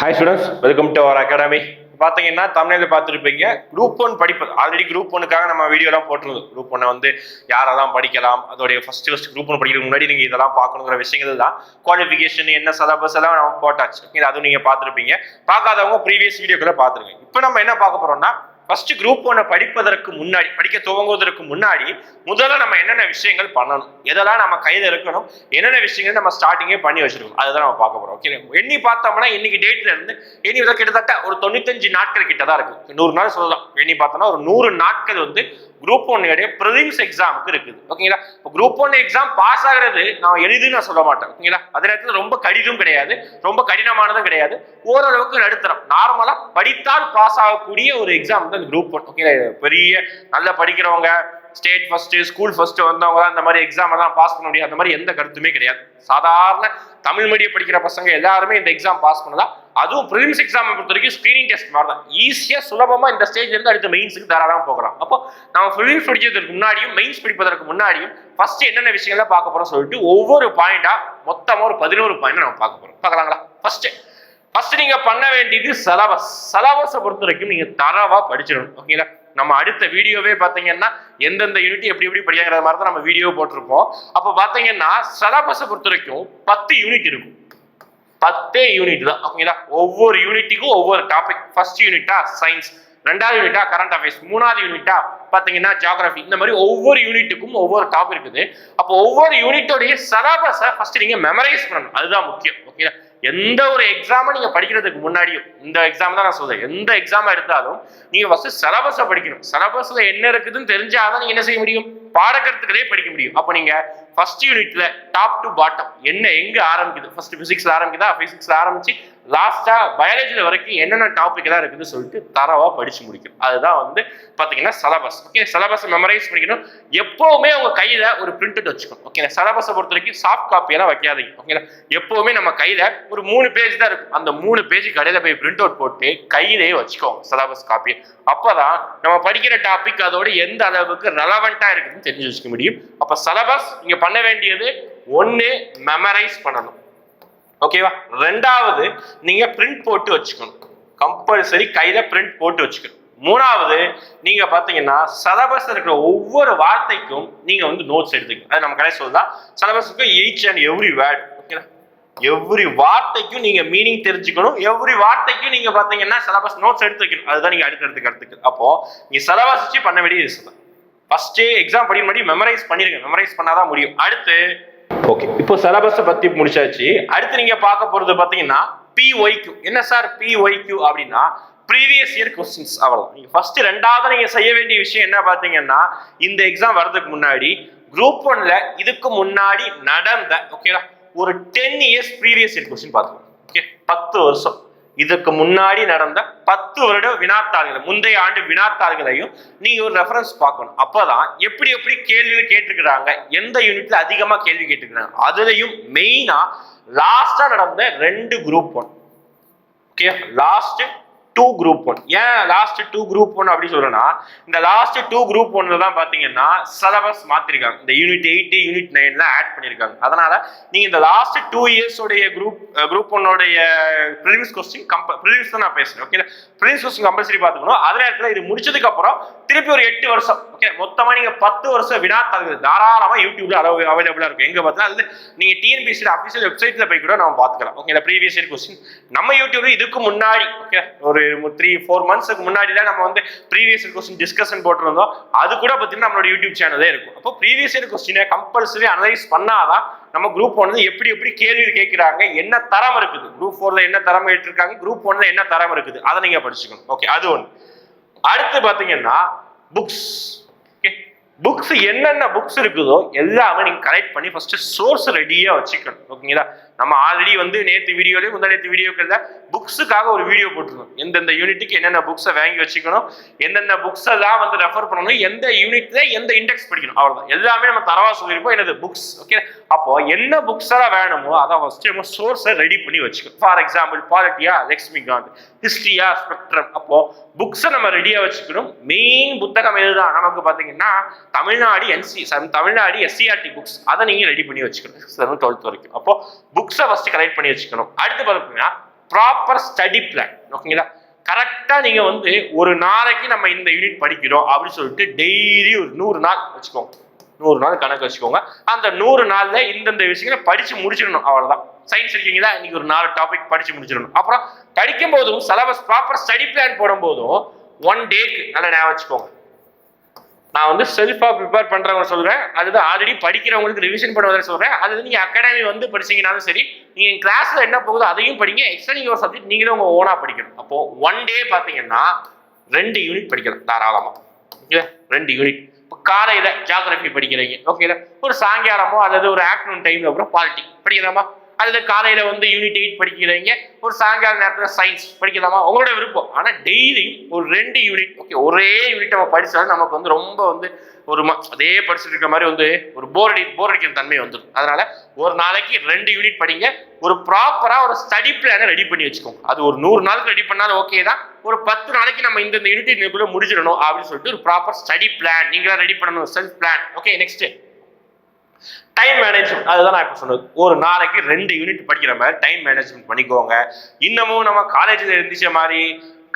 Hi students welcome to our academy பார்த்தீங்கன்னா தமிழில் பார்த்துருப்பீங்க குரூப் ஒன் படிப்பது ஆல்ரெடி குரூப் ஒனுக்காக நம்ம வீடியோலாம் போட்டிருந்தோம். குரூப் ஒன்னை வந்து யாரெல்லாம் படிக்கலாம் அதோடைய ஃபஸ்ட் ஃபஸ்ட் குரூப் ஒன் படிக்கிறதுக்கு முன்னாடி நீங்கள் இதெல்லாம் பார்க்கணுங்கிற விஷயங்கள் தான். குவாலிஃபிகேஷன் என்ன சிலபஸ் எல்லாம் நம்ம போட்டாச்சு. அதுவும் நீங்கள் பார்த்துருப்பீங்க. பார்க்காதவங்க ப்ரீவியஸ் வீடியோக்களை பார்த்துருங்க. இப்போ நம்ம என்ன பார்க்க போகிறோம்னா ஃபர்ஸ்ட் குரூப் ஒன்றை படிப்பதற்கு முன்னாடி படிக்க துவங்குவதற்கு முன்னாடி முதல்ல நம்ம என்னென்ன விஷயங்கள் பண்ணணும்? எதெல்லாம் நம்ம கையில் இருக்கணும்? என்னென்ன விஷயங்கள் நம்ம ஸ்டார்டிங்கே பண்ணி வச்சிருக்கோம்? அதுதான் நம்ம பார்க்க போகிறோம் ஓகே எண்ணி பார்த்தோம்னா இன்னைக்கு டேட்ல இருந்து எண்ணி கிட்டத்தட்ட ஒரு தொண்ணூத்தஞ்சு நாட்கள் கிட்ட தான் இருக்கு. நூறு நாள் சொல்லலாம். எண்ணி பார்த்தோம்னா ஒரு நூறு நாட்கள் வந்து குரூப் ஒன்னுடைய ப்ரிலிம்ஸ் எக்ஸாமுக்கு இருக்குது. ஓகேங்களா இப்போ குரூப் ஒன் எக்ஸாம் பாஸ் ஆகிறது நான் எளிதுன்னு நான் சொல்ல மாட்டேன். ஓகேங்களா அதே நேரத்தில் ரொம்ப கடினம் கிடையாது. ரொம்ப கடினமானதும் கிடையாது. ஓரளவுக்கு நடுத்தரம். நார்மலாக படித்தால் பாஸ் ஆகக்கூடிய ஒரு எக்ஸாம் வந்து அந்த குரூப் ஒன் ஓகேங்களா பெரிய நல்லா படிக்கிறவங்க ஸ்டேட் ஃபர்ஸ்ட் ஸ்கூல் ஃபர்ஸ்ட் வந்தவங்க தான் இந்த மாதிரி எக்ஸாம் தான் பாஸ் பண்ண முடியாது அந்த மாதிரி எந்த கருத்துமே கிடையாது. சாதாரண தமிழ் மீடியம் படிக்கிற பசங்க எல்லாருமே இந்த எக்ஸாம் பாஸ் பண்ணலாம் அதுவும் ப்ரிலிம்ஸ் எக்ஸாம் பொறுத்த வரைக்கும் ஸ்கிரீனிங் டெஸ்ட் மாதிரி தான் ஈஸியாக சுலபமாக இந்த ஸ்டேஜ் இருந்து அடுத்த மெயின்ஸுக்கு தாராளமாக போகலாம். அப்போ நம்ம ப்ரிலிம்ஸ் படிக்கிறதுக்கு முன்னாடியும் மெயின்ஸ் படிப்பதற்கு முன்னாடியும் ஃபர்ஸ்ட் என்னென்ன விஷயங்கள்லாம் பார்க்க போறோம் சொல்லிட்டு ஒவ்வொரு பாயிண்டா மொத்தமாக ஒரு பதினோரு பாயிண்ட் நம்ம பார்க்க போறோம். பார்க்கலாங்களா? ஃபர்ஸ்ட் ஃபர்ஸ்ட் நீங்க பண்ண வேண்டியது சிலபஸ் சிலபஸை பொறுத்த வரைக்கும் நீங்க தரவா படிச்சிடணும். ஓகேங்களா நம்ம அடுத்த வீடியோவே பாத்தீங்கன்னா எந்தெந்த யூனிட் எப்படி எப்படி படிக்கிற மாதிரி தான் நம்ம வீடியோ போட்டிருப்போம். அப்போ பாத்தீங்கன்னா சிலபஸை பொறுத்த வரைக்கும் பத்து யூனிட் இருக்கும். பத்தே யூனிட் தான். ஓகேங்களா ஒவ்வொரு யூனிட்டுக்கும் ஒவ்வொரு டாபிக் ஃபர்ஸ்ட் யூனிட்டா சயின்ஸ் ரெண்டாவது யூனிட்டா கரண்ட் அஃபேர்ஸ் மூணாவது யூனிட்டா பாத்தீங்கன்னா ஜியாகிரபி இந்த மாதிரி ஒவ்வொரு யூனிட்டுக்கும் ஒவ்வொரு டாப் இருக்குது. அப்போ ஒவ்வொரு யூனிட்டோடைய சிலபஸை ஃபர்ஸ்ட் நீங்க மெமரைஸ் பண்ணணும். அதுதான் முக்கியம். ஓகேங்களா எந்த ஒரு எக்ஸாமும் நீங்க படிக்கிறதுக்கு முன்னாடியும் இந்த எக்ஸாம் தான் நான் சொல்றேன். எந்த எக்ஸாம் எடுத்தாலும் நீங்க ஃபர்ஸ்ட் சிலபஸை படிக்கணும். சிலபஸ்ல என்ன இருக்குதுன்னு தெரிஞ்சாதான் நீங்க என்ன செய்ய முடியும்? பாடக்கருத்துக்களே படிக்க முடியும். அப்போ நீங்க ஃபர்ஸ்ட் யூனிட்ல டாப் டு பாட்டம் என்ன எங்க ஆரம்பிக்குது? ஃபர்ஸ்ட் பிசிக்ஸ்ல ஆரம்பிக்குதா? பிசிக்ஸ்ல ஆரம்பிச்சு லாஸ்ட்டாக பயாலஜியில் வரைக்கும் என்னென்ன டாபிக் எல்லாம் இருக்குதுன்னு சொல்லிட்டு தரவாக படித்து முடிக்கணும். அதுதான் வந்து பார்த்தீங்கன்னா சிலபஸ் ஓகே சிலபஸ் மெமரைஸ் பண்ணிக்கணும். எப்போவுமே உங்கள் கையில் ஒரு பிரிண்ட் வச்சுக்கணும். ஓகே சிலபஸை பொறுத்த வரைக்கும் சாஃப்ட் காப்பியெல்லாம் வைக்காதீங்க. ஓகேங்களா எப்போவுமே நம்ம கையில் ஒரு மூணு பேஜ் தான் இருக்கும். அந்த மூணு பேஜ் கடையில் போய் பிரிண்ட் அவுட் போட்டு கையிலேயே வச்சுக்கோங்க சிலபஸ் காப்பி அப்பதான் நம்ம படிக்கிற டாபிக் அதோட எந்த அளவுக்கு ரெலவெண்ட்டாக இருக்குதுன்னு தெரிஞ்சு வச்சுக்க முடியும். அப்போ சிலபஸ் நீங்கள் பண்ண வேண்டியது ஒன்று மெமரைஸ் பண்ணணும். ஓகேவா ரெண்டாவது நீங்க பிரிண்ட் போட்டு வச்சுக்கணும். கம்பல்சரி கையில பிரிண்ட் போட்டு வச்சுக்கணும். மூணாவது நீங்க பாத்தீங்கன்னா சிலபஸ் இருக்கிற ஒவ்வொரு வார்த்தைக்கும் நீங்க வந்து நோட்ஸ் எடுத்துக்கணும். அது நம்ம கடை சொல்லலாம் சிலபஸுக்கு ஈச் அண்ட் எவ்ரி வேர்ட் ஓகேவா எவ்ரி வார்த்தைக்கும் நீங்க மீனிங் தெரிஞ்சுக்கணும். எவ்ரி வார்த்தைக்கும் நீங்க பாத்தீங்கன்னா சிலபஸ் நோட்ஸ் எடுத்து வைக்கணும். அதுதான் நீங்க அடுத்தடுத்து கருத்துக்கு. அப்போ நீங்க சிலபஸ் வச்சு பண்ண வேண்டியது ஃபர்ஸ்டே எக்ஸாம் படிக்க முன்னாடி மெமரைஸ் பண்ணிருங்க. மெமரைஸ் பண்ணாதான் முடியும். அடுத்து ஓகே இப்போ சிலபஸை பத்தி முடிச்சாச்சு. அடுத்து நீங்க பார்க்க போறது பாத்தீங்கன்னா பிஒய்க்யூ என்ன சார் பிஒய்க்யூ அப்படின்னா ப்ரீவியஸ் இயர் கொஸ்டின்ஸ் அவ்வளவு நீங்க ஃபர்ஸ்ட் ரெண்டாவது நீங்க செய்ய வேண்டிய விஷயம் என்ன பாத்தீங்கன்னா இந்த எக்ஸாம் வர்றதுக்கு முன்னாடி குரூப் ஒன்ல இதுக்கு முன்னாடி நடந்த ஓகேடா ஒரு ten years previous year question பார்த்துக்கோங்க ஓகே பத்து வருஷம். இதுக்கு முன்னாடி நடந்த பத்து வருட வினாத்தாள்களை முந்தைய ஆண்டு வினாத்தாள்களையும் நீங்க ஒரு ரெஃபரன்ஸ் பார்க்கணும். அப்பதான் எப்படி எப்படி கேள்விகள் கேட்டிருக்கிறாங்க எந்த யூனிட்ல அதிகமா கேள்வி கேட்டிருக்கிறாங்க அதுலயும் மெயினா லாஸ்டா நடந்த ரெண்டு group one okay last two group one ஏன் லாஸ்ட் டூ குரூப் ஒன் அப்படின்னு சொல்றேன்னா இந்த லாஸ்ட் டூ குரூப் ஒன்ல தான் பாத்தீங்கன்னா சிலபஸ் மாத்திருக்காங்க. இந்த யூனிட் எயிட் யூனிட் நைன்ல ஆட் பண்ணிருக்காங்க. அதனால நீங்க இந்த லாஸ்ட் டூ இயர்ஸ் உடைய குரூப் குரூப் ஒன்னோடைய ப்ரிலிம்ஸ் கொஸ்டின் கம்ப ப்ரிலிம்ஸ் தான் நான் பேசுறேன் ஓகே ப்ரிலிம்ஸ் கொஸ்டின் கம்பல்சரி பாத்துக்கணும் அதே நேரத்தில் இது முடிச்சதுக்கு அப்புறம் திருப்பி ஒரு எட்டு வருஷம் ஓகே மொத்தமா நீங்க பத்து வருஷம் வினாத்தாள்கள் தாராளமா யூடியூப்ல அளவு அவைலபிளா இருக்கும். எங்க பார்த்தா அது நீங்க டிஎன்பிசி அபிஷியல் வெப்சைட்ல போய் கூட நம்ம பாத்துக்கலாம் ஓகே இந்த ப்ரீவியஸ் இயர் கொஸ்டின் நம்ம யூடியூப்ல இதுக்கு முன்னாடி ஓகே ஒரு த்ரீ ஃபோர் மந்த்ஸுக்கு முன்னாடி தான் நம்ம வந்து ப்ரீவியஸ் கொஸ்டின் டிஸ்கஷன் போட்டிருந்தோம். அது கூட பார்த்தீங்கன்னா நம்மளோட யூடியூப் சேனலே இருக்கும். அப்போ ப்ரீவியஸ் இயர் கொஸ்டினை கம்பல்சரி அனலைஸ் பண்ணாதான் நம்ம குரூப் ஒன் எப்படி எப்படி கேள்வி கேட்கிறாங்க என்ன தரம் இருக்குது? குரூப் ஃபோர்ல என்ன தரம் கேட்டிருக்காங்க? குரூப் ஒன்ல என்ன தரம் இருக்குது? அதை நீங்க படிச்சுக்கணும். ஓகே அது ஒன்று அடுத்து பார்த்தீங்கன்னா புக்ஸ் ஓகே புக்ஸ் என்னென்ன புக்ஸ் இருக்குதோ எல்லாமே நீங்க கலெக்ட் பண்ணி ஃபர்ஸ்ட் சோர்ஸ் ரெடியா வச்சுக்கணும். ஓகேங்களா நம்ம ஆல்ரெடி வந்து நேற்று வீடியோலேயும் முதல் நேற்று வீடியோக்கள் புக்ஸுக்காக ஒரு வீடியோ போட்டிருந்தோம். எந்தெந்த யூனிட்டுக்கு என்னென்ன புக்ஸை வாங்கி வச்சுக்கணும் எந்தெந்த புக்ஸை தான் வந்து ரெஃபர் பண்ணணும் எந்த யூனிட்ல எந்த இண்டெக்ஸ் படிக்கணும் அவ்வளோதான் எல்லாமே நம்ம தரவா சொல்லியிருப்போம் என்னது? புக்ஸ் ஓகே அப்போ என்ன புக்ஸ் எல்லாம் வேணுமோ அதை ஃபர்ஸ்ட் நம்ம சோர்ஸை ரெடி பண்ணி வச்சுக்கணும். ஃபார் எக்ஸாம்பிள் பாலிட்டியா லக்ஷ்மிகாந்த் ஹிஸ்டரியா ஸ்பெக்ட்ரம் அப்போ புக்ஸை நம்ம ரெடியாக வச்சுக்கணும். மெயின் புத்தகம் எதுதான்? நமக்கு பார்த்தீங்கன்னா Tamil Nadu NC Tamil Nadu SCERT books அதை நீங்கள் ரெடி பண்ணி வச்சுக்கணும். டுவெல்த் வரைக்கும். அப்போ புக்ஸ் ஃபர்ஸ்ட் கலெக்ட் பண்ணி வச்சுக்கணும். அடுத்து பார்த்தீங்கன்னா ப்ராப்பர் ஸ்டடி பிளான் ஓகேங்களா கரெக்டாக நீங்கள் வந்து ஒரு நாளைக்கு நம்ம இந்த யூனிட் படிக்கிறோம் அப்படின்னு சொல்லிட்டு டெய்லி ஒரு நூறு நாள் வச்சுக்கோங்க. நூறு நாள் கணக்கு வச்சுக்கோங்க. அந்த நூறு நாளில் இந்தந்த விஷயங்களை படித்து முடிச்சிடணும். அவ்வளோதான் சயின்ஸ் இருக்கீங்களா? இன்னைக்கு ஒரு நாலு டாபிக் படித்து முடிச்சிடணும். அப்புறம் படிக்கும் போதும் சிலபஸ் ப்ராப்பர் ஸ்டடி பிளான் போடும்போதும் ஒன் டேக்கு நல்லா ஞாபகம் வச்சுக்கோங்க. நான் வந்து செல்ஃபாக ப்ரிப்பேர் பண்ணுறவங்க சொல்கிறேன் அது ஆல்ரெடி படிக்கிறவங்களுக்கு ரிவிஷன் பண்ணுவதை சொல்கிறேன் அது வந்து அகாடமி வந்து படிச்சீங்கனாலும் சரி நீங்கள் கிளாஸில் என்ன போகுதோ அதையும் படிங்க. எக்ஸ்ட்ரா நீங்கள் ஒரு சப்ஜெக்ட் நீங்களும் உங்கள் ஓனாக படிக்கணும். அப்போது ஒன் டே பார்த்தீங்கன்னா ரெண்டு யூனிட் படிக்கலாம் தாராளமாக ஓகே ரெண்டு யூனிட் இப்போ காலையில் ஜாகிரபி படிக்கிறீங்க. ஓகேல ஒரு சாயங்காலமோ அல்லது ஒரு ஆஃப்டர்நூன் டைமில் அப்புறம் பாலிட்டி படிக்கலாமா? அல்லது காலையில் வந்து யூனிட் எயிட் படிக்கிறீங்க. ஒரு சாயங்கால நேரத்தில் சயின்ஸ் படிக்கலாமா? உங்களோட விருப்பம். ஆனால் டெய்லி ஒரு ரெண்டு யூனிட் ஓகே ஒரே யூனிட் நம்ம படித்தாலும் நமக்கு வந்து ரொம்ப வந்து ஒரு ம- அதே படிச்சுட்டு இருக்க மாதிரி வந்து ஒரு போர் அடி போர் அடிக்கிற தன்மை வந்துடும் அதனால ஒரு நாளைக்கு ரெண்டு யூனிட் படிங்க. ஒரு ப்ராப்பராக ஒரு ஸ்டடி பிளானை ரெடி பண்ணி வச்சுக்கோங்க. அது ஒரு நூறு நாளுக்கு ரெடி பண்ணாலும் ஓகே தான். ஒரு பத்து நாளைக்கு நம்ம இந்த யூனிட் இதுக்குள்ள முடிச்சிடணும் அப்படின்னு சொல்லிட்டு ஒரு ப்ராப்பர் ஸ்டடி பிளான் நீங்களாக ரெடி பண்ணணும் self plan okay next time management அதுதான் நான் இப்போ சொன்னது. ஒரு நாளைக்கு ரெண்டு யூனிட் படிக்கிற மாதிரி டைம் மேனேஜ்மெண்ட் பண்ணிக்கோங்க. இன்னமும் நம்ம காலேஜில் எழுந்திரிச்ச மாதிரி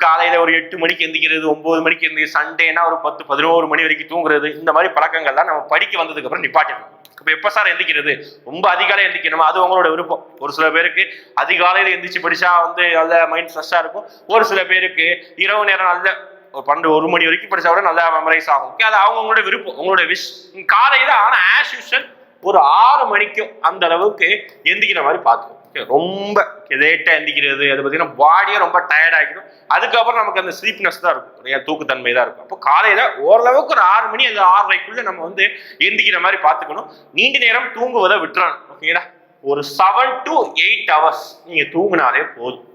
காலையில் ஒரு எட்டு மணிக்கு எந்திக்கிறது ஒம்பது மணிக்கு எந்திரி சண்டேனா ஒரு பத்து பதினோரு மணி வரைக்கும் தூங்குறது இந்த மாதிரி பழக்கங்கள்லாம் நம்ம படிக்க வந்ததுக்கப்புறம் நிப்பாட்டிடணும். இப்போ எப்போ சார் எந்திக்கிறது? ரொம்ப அதிகாலை எந்திக்கணுமா? அது உங்களோட விருப்பம். ஒரு சில பேருக்கு அதிகாலையில் எந்திரிச்சு படிச்சா வந்து நல்ல மைண்ட் ஃப்ரெஷ்ஷாக இருக்கும். ஒரு சில பேருக்கு இரவு நேரம் நல்ல ஒரு பன்னெண்டு ஒரு மணி வரைக்கும் படித்தா கூட நல்லா மெமரைஸ் ஆகும். Okay, அது அவங்களோட விருப்பம். உங்களோட விஷ் காலையில் ஆனால் ஆஸ் யூஷுவல் ஒரு ஆறு மணிக்கும் அந்த அளவுக்கு எந்திக்கிற மாதிரி பார்த்துக்கணும். ரொம்ப லேட்டாக எந்திக்கிறது அது பார்த்தீங்கன்னா பாடியே ரொம்ப டயர்ட் ஆகிடும். அதுக்கப்புறம் நமக்கு அந்த ஸ்லீப்னஸ் தான் இருக்கும். நிறையா தூக்குத்தன்மை தான் இருக்கும். அப்போ காலையில் ஓரளவுக்கு ஒரு ஆறு மணி அந்த ஆறரைக்குள்ளே நம்ம வந்து எந்திக்கிற மாதிரி பார்த்துக்கணும். நீண்ட நேரம் தூங்குவதை விட்டுறணும். ஓகேங்களா ஒரு செவன் டு எயிட் ஹவர்ஸ் நீங்கள் தூங்குனாலே போதும்.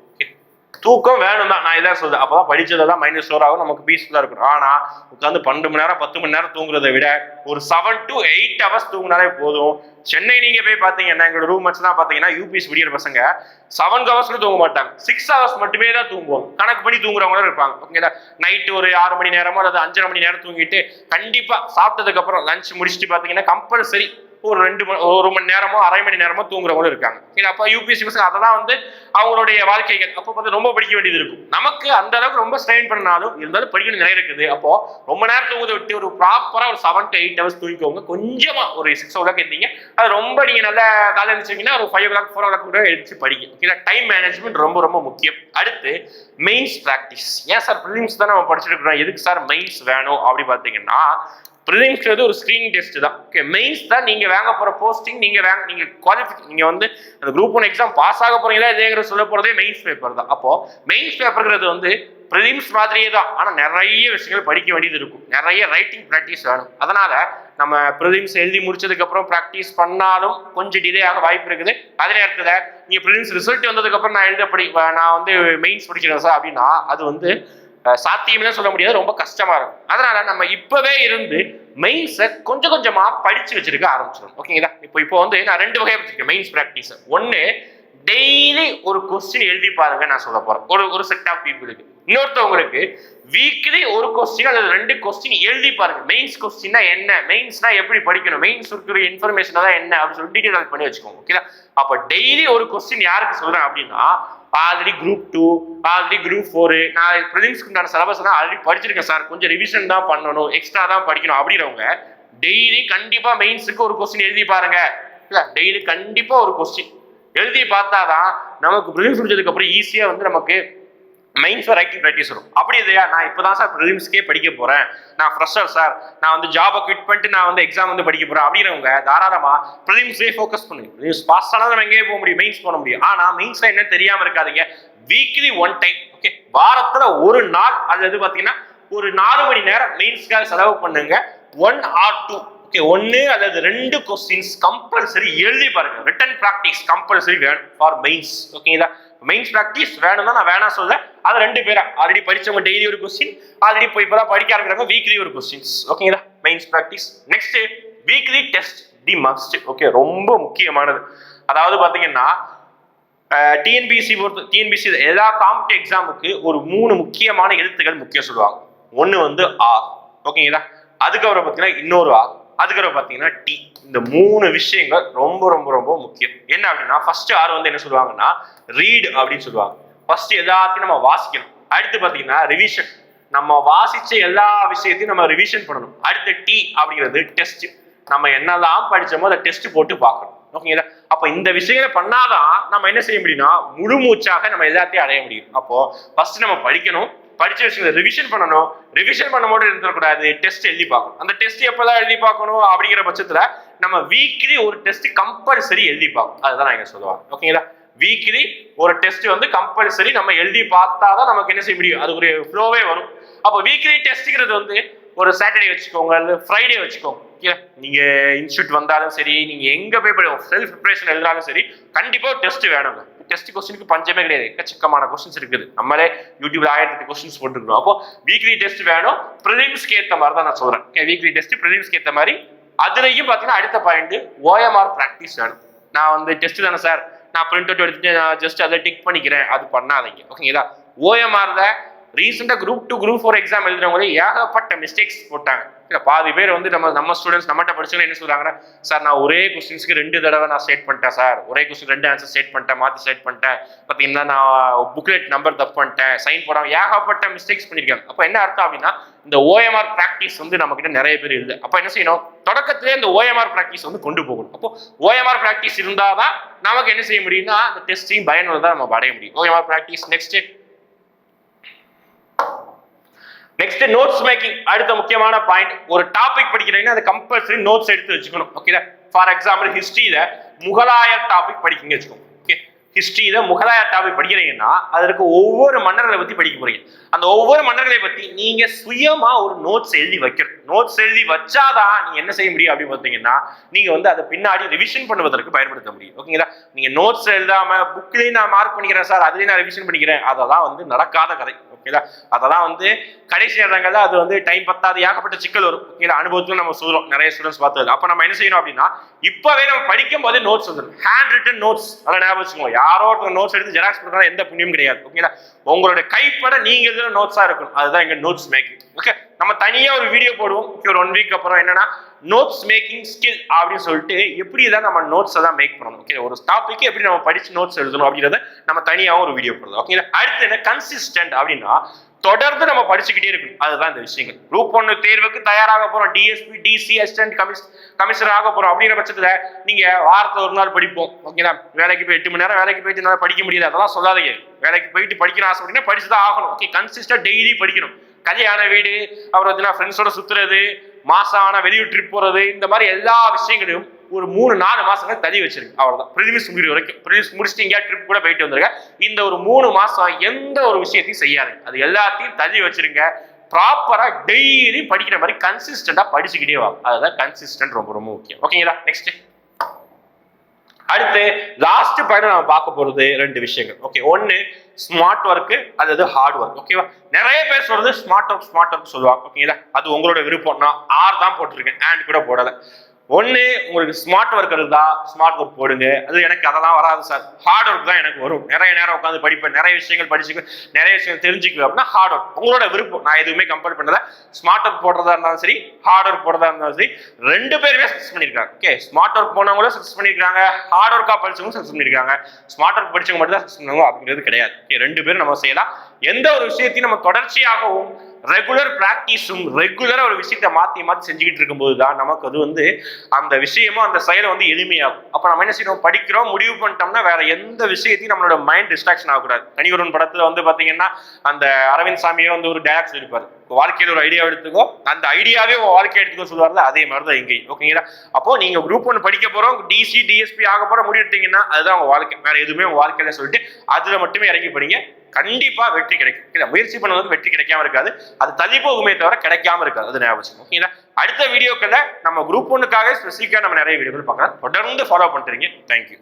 தூக்கம் வேணும் தான் நான் இதான் சொல்றேன். அப்பதான் படிச்சதெல்லாம் மைனஸ் ஸ்டோர் ஆகும். நமக்கு பீஸ்ஃபுல்லா இருக்கணும். ஆனா உட்காந்து பன்னெண்டு மணி நேரம் பத்து மணி நேரம் தூங்குறதை விட ஒரு செவன் டு எயிட் ஹவர்ஸ் தூங்கினாலே போதும். சென்னை நீங்க போய் பாத்தீங்கன்னா எங்களோட ரூம் தான் பாத்தீங்கன்னா யூபிஎஸ் விடியற பசங்க செவன் ஹவர்ஸ்ல தூங்க மாட்டாங்க. சிக்ஸ் ஹவர்ஸ் மட்டுமே தான் தூங்குவோம் கணக்கு பண்ணி தூங்குறவங்களும் இருப்பாங்க. ஓகேங்களா? நைட்டு ஒரு ஆறு மணி நேரமோ அல்லது அஞ்சரை மணி நேரம் தூங்கிட்டு கண்டிப்பா சாப்பிட்டதுக்கு அப்புறம் லஞ்ச் முடிச்சுட்டு பாத்தீங்கன்னா கம்பல்சரி ஒரு ரெண்டு ஒரு மணி நேரமோ அரை மணி நேரமோ தூங்குறவங்களும் இருக்காங்க. இல்லை அப்போ யூபிஎஸ்சி பசங்க அதெல்லாம் வந்து அவங்களுடைய வாழ்க்கைகள் அப்போ பார்த்து ரொம்ப படிக்க வேண்டியது இருக்கும். நமக்கு அந்த அளவுக்கு ரொம்ப ஸ்ட்ரெயின் பண்ணாலும் இருந்தாலும் படிக்கணும் நிறைய இருக்குது. அப்போ ரொம்ப நேரம் தூங்குறதை விட்டு ஒரு ப்ராப்பராக ஒரு செவன் டு எயிட் ஹவர்ஸ் தூங்கிக்கோங்க. கொஞ்சமாக ஒரு சிக்ஸ் ஓ கிளாக் இருந்தீங்க அது ரொம்ப நீங்கள் நல்லா காலையில் இருந்துச்சிங்கன்னா ஒரு five o'clock four o'clock கூட எழுந்திரிச்சு படிங்க. ஓகேங்களா டைம் மேனேஜ்மெண்ட் ரொம்ப ரொம்ப முக்கியம். அடுத்து மெயின்ஸ் ப்ராக்டிஸ் ஏன் சார் ப்ரிலிம்ஸ் தான் நம்ம படிச்சுட்டு இருக்கிறோம் எதுக்கு சார் மெயின்ஸ் வேணும்? அப்படி பார்த்தீங்கன்னா ப்ரிலிம்ஸ்ன்றது ஒரு ஸ்க்ரீனிங் டெஸ்ட் தான். ஓகே மெயின்ஸ் தான் நீங்கள் வாங்க போகிற போஸ்டிங் நீங்கள் வாங்க நீங்கள் குவாலிஃபை நீங்கள் வந்து அந்த குரூப் ஒன் எக்ஸாம் பாஸ் ஆக போகிறீங்களா இதேங்கிற சொல்ல போகிறதே மெயின்ஸ் பேப்பர் தான். அப்போது மெயின்ஸ் பேப்பர்ங்கிறது வந்து ப்ரிலிம்ஸ் மாதிரியே தான். ஆனால் நிறைய விஷயங்கள் படிக்க வேண்டியது இருக்கும். நிறைய ரைட்டிங் ப்ராக்டிஸ் வேணும். அதனால் நம்ம ப்ரிலிம்ஸ் எழுதி முடிச்சதுக்கப்புறம் ப்ராக்டிஸ் பண்ணாலும் கொஞ்சம் டிலே ஆக வாய்ப்பு இருக்குது. அதே நேரத்தில் நீங்கள் ப்ரிலிம்ஸ் ரிசல்ட் வந்ததுக்கப்புறம் நான் எழுத படி நான் வந்து மெயின்ஸ் படிக்கிறேன் சார் அப்படின்னா அது வந்து சாத்தியம்னு சொல்ல முடியாது. ரொம்ப கஷ்டமா இருக்கும். அதனால நம்ம இப்பவே இருந்து மெயின்ஸை கொஞ்சம் கொஞ்சமா படிச்சு வச்சிருக்க ஆரம்பிச்சிடும் ஓகேங்களா இப்போ இப்போ வந்து நான் ரெண்டு வகையா வச்சிருக்கேன் மெயின்ஸ் ப்ராக்டிஸ் ஒன்னு டெய்லி ஒரு கொஸ்டின் எழுதி பாருங்க நான் சொல்ல போறேன். ஒரு ஒரு செட் ஆஃப் பீப்புளுக்கு இன்னொருத்தவங்களுக்கு வீக்லி ஒரு கொஸ்டின் அல்லது ரெண்டு கொஸ்டின் எழுதி பாருங்க. மெயின்ஸ் கொஸ்டின்னா என்ன? மெயின்ஸ்னா எப்படி படிக்கணும்? மெயின்ஸ் இருக்கிற இன்ஃபர்மேஷன் தான் என்ன? அப்படின்னு சொல்லி டீடைல் பண்ணி வச்சுக்கோங்க. ஓகேங்களா அப்ப டெய்லி ஒரு கொஸ்டின் யாருக்கு சொல்றேன் அப்படின்னா already group two already group four நான் ப்ரிலிம்ஸ்க்கு உண்டான சிலபஸ் தான் ஆல்ரெடி படிச்சிருக்கேன் சார் கொஞ்சம் ரிவிஷன் தான் பண்ணணும் எக்ஸ்ட்ரா தான் படிக்கணும் அப்படின்றவங்க டெய்லி கண்டிப்பாக மெயின்ஸுக்கு ஒரு கொஸ்டின் எழுதி பாருங்க. டெய்லி கண்டிப்பாக ஒரு கொஸ்டின் எழுதி பார்த்தா தான் நமக்கு ப்ரிலிம்ஸ் முடிச்சதுக்கப்புறம் ஈஸியாக வந்து நமக்கு மெயின்ஸ் ரைட்டிங் ப்ராக்டிஸ் வரும். அப்படி இல்லையா? நான் இப்பதான் சார் ப்ரிலிம்ஸ்க்கே படிக்க போகிறேன் நான் ஃப்ரெஷர் சார் நான் வந்து ஜாபை குவிட் பண்ணிட்டு நான் வந்து எக்ஸாம் வந்து படிக்க போகிறேன் அப்படிங்கிறவங்க தாராளமாக ப்ரிலிம்ஸே ஃபோக்கஸ் பண்ணுங்க. ப்ரிலிம்ஸ் பாஸ் ஆனால் நம்ம எங்கேயே போக முடியும். மெயின்ஸ் போக முடியும். ஆனால் மெயின்ஸில் என்ன தெரியாமல் இருக்காதீங்க. வீக்லி ஒன் டைம் ஓகே வாரத்தில் ஒரு நாள் அல்லது பார்த்தீங்கன்னா ஒரு நாலு மணி நேரம் மெயின்ஸ்க்காக செலவு பண்ணுங்க. ஒன் ஆர் டூ ஓகே ஒன்னு அல்லது ரெண்டு கொஸ்டின்ஸ் கம்பல்சரி எழுதி பாருங்க. ரிட்டன் ப்ராக்டிஸ் கம்பல்சரி வேணும் ஃபார் மெயின்ஸ் ஓகேங்களா மெயின்ஸ் ப்ராக்டிஸ் வேணும்னா நான் வேணாம் சொல்ல அது ரெண்டு பேரா? ஆல்ரெடி படிச்சவங்க டெய்லி ஒரு கொஸ்டின் ஆல்ரெடி போய் இப்பதான் படிக்க ஆரம்பிக்கிறாங்க. வீக்லி ஒரு கொஸ்டின்ஸ் ஓகேங்களா mains practice next weekly test the must okay ரொம்ப முக்கியமானது. அதாவது பாத்தீங்கன்னா டிஎன்பிசி பொறுத்து டிஎன்பிசி எல்லா காம்படி எக்ஸாமுக்கு ஒரு மூணு முக்கியமான எழுத்துக்கள் முக்கியம் சொல்லுவாங்க. ஒன்று வந்து ஆ. ஓகேங்களா அதுக்கப்புறம் பார்த்தீங்கன்னா இன்னொரு ஆ. அதுக்கப்புறம் பார்த்தீங்கன்னா டி இந்த மூணு விஷயங்கள் ரொம்ப ரொம்ப ரொம்ப முக்கியம். என்ன அப்படின்னா ஃபர்ஸ்ட் ஆர் வந்து என்ன சொல்லுவாங்கன்னா ரீட் அப்படின்னு சொல்லுவாங்க. ஃபர்ஸ்ட் எல்லாத்தையும் நம்ம வாசிக்கணும். அடுத்து பார்த்தீங்கன்னா ரிவிஷன் நம்ம வாசிச்ச எல்லா விஷயத்தையும் நம்ம ரிவிஷன் பண்ணணும். அடுத்து டி அப்படிங்கிறது டெஸ்ட் நம்ம என்னெல்லாம் படிச்சோமோ அதை டெஸ்ட் போட்டு பார்க்கணும். ஓகேங்களா அப்போ இந்த விஷயங்களை பண்ணாதான் நம்ம என்ன செய்ய முடியும்னா முழு மூச்சாக நம்ம எல்லாத்தையும் அடைய முடியும். அப்போ ஃபர்ஸ்ட் நம்ம படிக்கணும். படிச்சு வச்சுக்கிறது ரிவிஷன் பண்ணணும். ரிவிஷன் பண்ண மட்டும் இருந்துடக்கூடாது டெஸ்ட் எழுதி பார்க்கணும். அந்த டெஸ்ட் எப்போதான் எழுதி பார்க்கணும் அப்படிங்கிற பட்சத்தில் நம்ம வீக்லி ஒரு டெஸ்ட் கம்பல்சரி எழுதி பார்க்கணும். அதுதான் நான் இங்கே சொல்லுவாங்க ஓகேங்களா வீக்லி ஒரு டெஸ்ட் வந்து கம்பல்சரி நம்ம எழுதி பார்த்தா தான் நமக்கு என்ன செய்ய முடியும்? அது ஒரு ஃப்ளோவே வரும். அப்போ வீக்லி டெஸ்ட்டுங்கிறது வந்து ஒரு சாட்டர்டே வச்சுக்கோங்க. அல்லது ஃப்ரைடே வச்சுக்கோங்க. ஓகே நீங்க இன்ஸ்டியூட் வந்தாலும் சரி நீங்க எங்க போய் செல்ஃப் ப்ரிப்பரேஷன் எழுதினாலும் சரி கண்டிப்பா டெஸ்ட் வேணுங்க. டெஸ்ட் கொஸ்டினுக்கு பஞ்சமே கிடையாது. எக்கச்சக்கமான கொஸ்டின்ஸ் இருக்குது. நம்மளே யூடியூப்ல ஆயிரத்தி எட்டு கொஸ்டின்ஸ் போட்டுருக்கோம் அப்போ வீக்லி டெஸ்ட் வேணும். ப்ரிலிம்ஸ்க்கு ஏற்ற மாதிரி தான் நான் சொல்றேன். ஓகே வீக்லி டெஸ்ட் ப்ரிலிம்ஸ்க்கு ஏற்ற மாதிரி. அதுலேயும் பார்த்தீங்கன்னா அடுத்த பாயிண்ட் ஓஎம்ஆர் ப்ராக்டிஸ் வேணும். நான் வந்து டெஸ்ட் தானே சார் நான் பிரிண்ட் அவுட் எடுத்துட்டு நான் ஜஸ்ட் அதை டிக் பண்ணிக்கிறேன். அது பண்ணாதீங்க. ஓகேங்களா ஓஎம்ஆர்ல ரீசெண்டாக group two group four exam எழுதுறவங்களே ஏகப்பட்ட மிஸ்டேக்ஸ் போட்டாங்க. இல்லை பாதி பேர் வந்து நம்ம நம்ம ஸ்டூடெண்ட்ஸ் நம்மகிட்ட படிச்சவங்க என்ன சொல்கிறாங்கன்னா சார் நான் ஒரே கொஸ்டின்ஸ்க்கு ரெண்டு தடவை நான் செட் பண்ணிட்டேன் சார் ஒரே கொஸ்டின் ரெண்டு ஆன்சர் செட் பண்ணிட்டேன் மாற்றி செட் பண்ணிட்டேன். பார்த்தீங்கன்னா நான் புக்லெட் நம்பர் தப்பு பண்ணிட்டேன் சைன் போடாமல் ஏகப்பட்ட மிஸ்டேக்ஸ் பண்ணியிருக்காங்க அப்போ என்ன அர்த்தம் அப்படின்னா இந்த ஓஎம்ஆர் ப்ராக்டிஸ் வந்து நம்மக்கிட்ட நிறைய பேர் இல்லை அப்போ என்ன செய்யணும்? தொடக்கத்திலே இந்த ஓஎம்ஆர் ப்ராக்டிஸ் வந்து கொண்டு போகணும். அப்போ ஓஎம்ஆர் ப்ராக்டிஸ் இருந்தால் தான் நமக்கு என்ன செய்ய முடியும்னா அந்த டெஸ்டையும் பயனுள்ளதாக நம்ம அடைய முடியும். OMR practice next next notes making அடுத்த முக்கியமான பாயிண்ட் ஒரு டாபிக் படிக்கிறீங்கன்னா அது கம்பல்சரி நோட்ஸ் எடுத்து வச்சுக்கணும். ஓகேதா ஃபார் எக்ஸாம்பிள் ஹிஸ்டரியில முகலாயர் டாபிக் படிக்கிங்க வச்சுக்கோங்க. ஓகே ஹிஸ்டரியில முகலாயர் டாபிக் படிக்கிறீங்கன்னா அதற்கு ஒவ்வொரு மன்னர்களை பத்தி படிக்க போறீங்க. அந்த ஒவ்வொரு மன்னர்களை பத்தி நீங்க சுயமா ஒரு நோட்ஸ் எழுதி வைக்கணும். நோட்ஸ் எழுதி வச்சாதான் நீங்க என்ன செய்ய முடியும் அப்படின்னு பார்த்தீங்கன்னா நீங்க வந்து அதை பின்னாடி ரிவிஷன் பண்ணுவதற்கு பயன்படுத்த முடியும். ஓகேங்களா நீங்க நோட்ஸ் எழுதாம புக்லேயும் நான் மார்க் பண்ணிக்கிறேன் சார் அதுலேயும் நான் ரிவிஷன் பண்ணிக்கிறேன். அதெல்லாம் வந்து நடக்காத கதை. ஓகேங்களா அதெல்லாம் வந்து கடைசி நேரங்கள்ல அது வந்து டைம் பத்தாது ஏகப்பட்ட சிக்கல் வரும். ஓகேங்களா அனுபவத்துல நம்ம சொல்றோம். நிறைய ஸ்டூடெண்ட்ஸ் பார்த்தது அப்ப நம்ம என்ன செய்யணும் அப்படின்னா இப்பவே நம்ம படிக்கும் போது நோட்ஸ் வந்துடும் ஹேண்ட் ரிட்டன் நோட்ஸ் அதெல்லாம் ஞாபகம் வச்சுக்கோங்க. யாரோ ஒருத்தர் நோட்ஸ் எடுத்து ஜெராக்ஸ் பண்றதா எந்த புண்ணியம் கிடையாது. ஓகேங்களா உங்களுடைய கைப்பட நீங்க எழுதுற நோட்ஸா இருக்கணும். அதுதான் எங்க நோட்ஸ் மேக்கிங் ஓகே நம்ம தனியா ஒரு வீடியோ போடுவோம். ஒரு ஒன் வீக் அப்புறம் என்னன்னா நோட்ஸ் மேக்கிங் ஸ்கில் அப்படின்னு சொல்லிட்டு எப்படி தான் நம்ம நோட்ஸை தான் மேக் பண்ணணும். ஓகே ஒரு டாபிக் எப்படி நம்ம படிச்சு நோட்ஸ் எழுதணும் அப்படின்றத நம்ம தனியாகவும் ஒரு வீடியோ போடுறோம். ஓகே அடுத்து என்ன? கன்சிஸ்டன்ட் அப்படின்னா தொடர்ந்து நம்ம படிச்சுக்கிட்டே இருக்கணும். அதுதான் இந்த விஷயங்கள். குரூப் ஒன்று தேர்வுக்கு தயாராக போகிறோம் டிஎஸ்பி டிசி அசிஸ்டன்ட் கமிஷ் கமிஷனர் ஆக போகிறோம் அப்படிங்கிற பட்சத்தில் நீங்கள் வாரத்தில் ஒரு நாள் படிப்போம். ஓகேங்களா வேலைக்கு போய் எட்டு மணி நேரம் வேலைக்கு போயிட்டு என்னால படிக்க முடியாது அதெல்லாம் சொல்லாதீங்க. வேலைக்கு போயிட்டு படிக்கணும் ஆசை படிச்சு தான் ஆகணும். ஓகே கன்சிஸ்டாக டெய்லி படிக்கணும். கல்யாண வீடு அப்புறம் பார்த்தீங்கன்னா ஃப்ரெண்ட்ஸோட சுத்துறது மாசம் ஆனால் வெளியூர் ட்ரிப் போறது இந்த மாதிரி எல்லா விஷயங்களையும் ஒரு மூணு நாலு மாசங்கள் தள்ளி வச்சிருக்கு அவ்வளவுதான். ப்ரிலிமிஸ் முடிவு வரைக்கும். ப்ரிலிமிஸ் முடிச்சுட்டு எங்கேயா ட்ரிப் கூட போயிட்டு வந்துருங்க இந்த ஒரு மூணு மாசம் எந்த ஒரு விஷயத்தையும் செய்யாது அது எல்லாத்தையும் தள்ளி வச்சிருங்க. ப்ராப்பரா டெய்லி படிக்கிற மாதிரி கன்சிஸ்டண்டா படிச்சுக்கிட்டே வாங்க. அதுதான் கன்சிஸ்டன்ட் ரொம்ப ரொம்ப முக்கியம். ஓகேங்களா நெக்ஸ்ட் அடுத்து லாஸ்ட் பாயிண்ட் நம்ம பார்க்க போறது ரெண்டு விஷயங்கள். ஓகே ஒன்னு ஸ்மார்ட் ஒர்க் அல்லது ஹார்ட் ஒர்க் ஓகேவா நிறைய பேர் சொல்றது ஸ்மார்ட் ஒர்க் ஸ்மார்ட் ஒர்க் சொல்லுவாங்க. ஓகேங்களா அது உங்களோட விருப்பம் நான் ஆர் தான் போட்டிருக்கேன். ஆண்ட் கூட போடலை. ஒன்று உங்களுக்கு ஸ்மார்ட் ஒர்க் இருந்தா ஸ்மார்ட் ஒர்க் போடுங்க. அது எனக்கு அதெல்லாம் வராது சார். ஹார்ட் ஒர்க் தான் எனக்கு வரும். நிறைய நேரம் உட்காந்து படிப்பேன். நிறைய விஷயங்கள் படிச்சுக்குவேன். நிறைய விஷயங்கள் தெரிஞ்சுக்குவேன் அப்படின்னா ஹார்ட் ஒர்க் உங்களோட விருப்பம். நான் எதுவுமே கம்பேர் பண்ணல. ஸ்மார்ட் ஒர்க் போடுறதா இருந்தாலும் சரி ஹார்ட் ஒர்க் போடுறதா இருந்தாலும் சரி ரெண்டு பேருமே சக்ஸஸ் பண்ணியிருக்காங்க. ஓகே ஸ்மார்ட் ஒர்க் போனவங்களும் சக்ஸஸ் பண்ணியிருக்காங்க. ஹார்ட் ஒர்க்காக படிச்சவங்களும் சக்ஸஸ் பண்ணியிருக்காங்க. ஸ்மார்ட் ஒர்க் படிச்சவங்க மட்டும் தான் சக்ஸஸ் பண்ணுவாங்க. அப்படிங்கிறது கிடையாது. ஓகே ரெண்டு பேரும் நம்ம செய்யலாம். எந்த ஒரு விஷயத்தையும் நம்ம தொடர்ச்சியாகவும் ரெகுலர் ப்ராக்டிஸும் ரெகுலராக ஒரு விஷயத்த மாற்றி மாற்றி செஞ்சுக்கிட்டு இருக்கும்போது தான் நமக்கு அது வந்து அந்த விஷயமும் அந்த செயலை வந்து எளிமையாகும். அப்போ நம்ம என்ன செய்யணும்? படிக்கிறோம் முடிவு பண்ணிட்டோம்னா வேற எந்த விஷயத்தையும் நம்மளோட மைண்ட் டிஸ்ட்ராக்ஷன் ஆகக்கூடாது. தனியொருவன் படத்தில் வந்து பார்த்தீங்கன்னா அந்த அரவிந்த் சாமியே வந்து ஒரு டயலாக்ஸ் இருப்பார் வாழ்க்கையில் ஒரு ஐடியா எடுத்துக்கோ அந்த ஐடியாவே உன் வாழ்க்கை எடுத்துக்கோ சொல்லுவார்ல அதே மாதிரி தான் இங்கேயும் ஓகேங்களா அப்போ நீங்க குரூப் ஒன்று படிக்க போறோம் டிசி டிஎஸ்பி ஆக போற முடிவெடுத்தீங்கன்னா அதுதான் உங்க வாழ்க்கை. வேற எதுவுமே உங்க வாழ்க்கையில சொல்லிட்டு அதுல மட்டுமே இறங்கி படிங்க கண்டிப்பா வெற்றி கிடைக்கும். முயற்சி பண்ணுவது வெற்றி கிடைக்காம இருக்காது. அது தள்ளி போகுமே தவிர கிடைக்காம இருக்காது. அது ஞாபகம் ஓகேங்களா? அடுத்த வீடியோக்களில் நம்ம குரூப் ஒன்றுக்காக ஸ்பெசிஃபிக்காக நம்ம நிறைய வீடியோக்கள் பார்க்கலாம். தொடர்ந்து ஃபாலோ பண்ணுறீங்க தேங்க்யூ